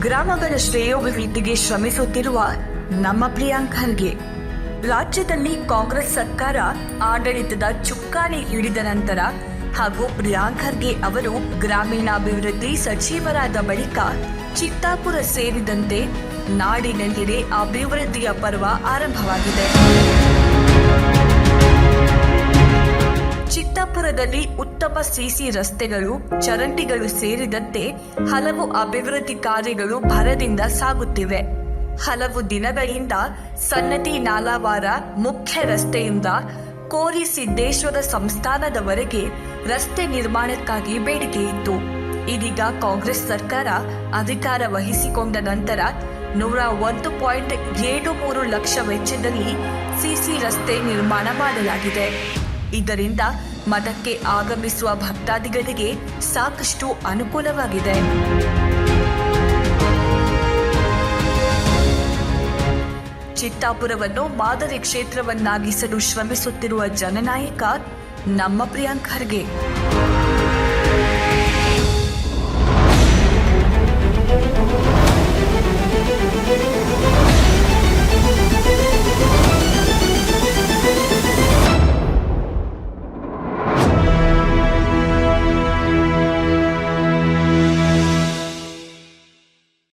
ಗ್ರಾಮಗಳ ಶ್ರೇಯೋಭಿವೃದ್ಧಿಗೆ ಶ್ರಮಿಸುತ್ತಿರುವ ನಮ್ಮ ಪ್ರಿಯಾಂಕ್ ಖರ್ಗೆ, ರಾಜ್ಯದಲ್ಲಿ ಕಾಂಗ್ರೆಸ್ ಸರ್ಕಾರ ಆಡಳಿತದ ಚುಕ್ಕಾಣಿ ಹಿಡಿದ ನಂತರ ಹಾಗೂ ಪ್ರಿಯಾಂಕ್ ಖರ್ಗೆ ಅವರು ಗ್ರಾಮೀಣಾಭಿವೃದ್ಧಿ ಸಚಿವರಾದ ಬಳಿಕ ಚಿತ್ತಾಪುರ ಸೇರಿದಂತೆ ನಾಡಿನಲ್ಲಿಡೆ ಅಭಿವೃದ್ಧಿಯ ಪರ್ವ ಆರಂಭವಾಗಿದೆ. ಚಿತ್ತಾಪುರದಲ್ಲಿ ಉತ್ತಮ ಸಿಸಿ ರಸ್ತೆಗಳು, ಚರಂಡಿಗಳು ಸೇರಿದಂತೆ ಹಲವು ಅಭಿವೃದ್ಧಿ ಕಾರ್ಯಗಳು ಭರದಿಂದ ಸಾಗುತ್ತಿವೆ. ಹಲವು ದಿನಗಳಿಂದ ಸನ್ನತಿ ನಾಲಾವಾರ ಮುಖ್ಯ ರಸ್ತೆಯಿಂದ ಕೋರಿ ಸಿದ್ದೇಶ್ವರ ಸಂಸ್ಥಾನದವರೆಗೆ ರಸ್ತೆ ನಿರ್ಮಾಣಕ್ಕಾಗಿ ಬೇಡಿಕೆ ಇತ್ತು. ಇದೀಗ ಕಾಂಗ್ರೆಸ್ ಸರ್ಕಾರ ಅಧಿಕಾರ ವಹಿಸಿಕೊಂಡ ನಂತರ ನೂರ ಒಂದು ಪಾಯಿಂಟ್ ಏಳು ಮೂರು ಲಕ್ಷ ವೆಚ್ಚದಲ್ಲಿ ಸಿಸಿ ರಸ್ತೆ ನಿರ್ಮಾಣ ಮಾಡಲಾಗಿದೆ. ಇದರಿಂದ ಮಠಕ್ಕೆ ಆಗಮಿಸುವ ಭಕ್ತಾದಿಗಳಿಗೆ ಸಾಕಷ್ಟು ಅನುಕೂಲವಾಗಿದೆ. ಚಿತ್ತಾಪುರವನ್ನು ಮಾದರಿ ಕ್ಷೇತ್ರವನ್ನಾಗಿಸಲು ಶ್ರಮಿಸುತ್ತಿರುವ ಜನನಾಯಕ ನಮ್ಮ ಪ್ರಿಯಾಂಕ್ ಖರ್ಗೆ